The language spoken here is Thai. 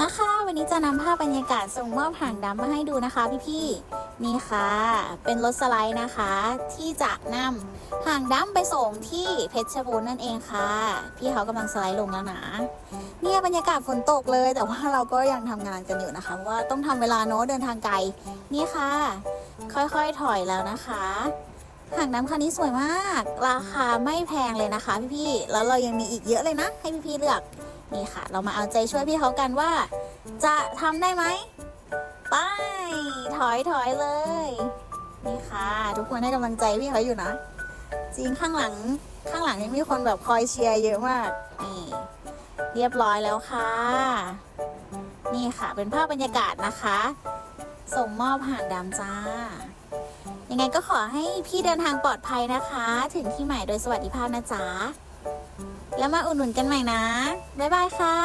มาค่ะวันนี้จะนำภาพบรรยากาศส่งมอบหางดำมาให้ดูนะคะพี่ๆนี่ค่ะ เป็นรถสไลด์นะคะ ที่จะนำหางดำไปส่งที่เพชรบูรณ์นั่นเองค่ะ พี่เขากำลังสไลด์ลงแล้วนะเนี่ยบรรยากาศฝนตกเลย แต่ว่าเราก็ยังทำงานกันอยู่นะคะว่าต้องทำเวลาเนอะเดินทางไกล นี่ค่ะ ค่อยๆถอยแล้วนะคะหางน้ำคันนี้สวยมาก ราคาไม่แพงเลยนะคะพี่ๆ แล้วเรายังมีอีกเยอะเลยนะ ให้พี่ๆเลือก นี่ค่ะ เรามาเอาใจช่วยพี่เขากันว่า จะทำได้ไหมไป ถอยถอยเลย นี่ค่ะ ทุกคนให้กำลังใจพี่เขาอยู่นะ จริงข้างหลังข้างหลังยังมีคนแบบคอยเชียร์เยอะมากนี่เรียบร้อยแล้วค่ะ นี่ค่ะ เป็นภาพบรรยากาศนะคะ ส่งมอบหางดำจ้า ยังไงก็ขอให้พี่เดินทางปลอดภัยนะคะ ถึงที่หมายโดยสวัสดิภาพนะจ๊ะ แล้วมาอุดหนุนกันใหม่นะ บ๊ายบายค่ะ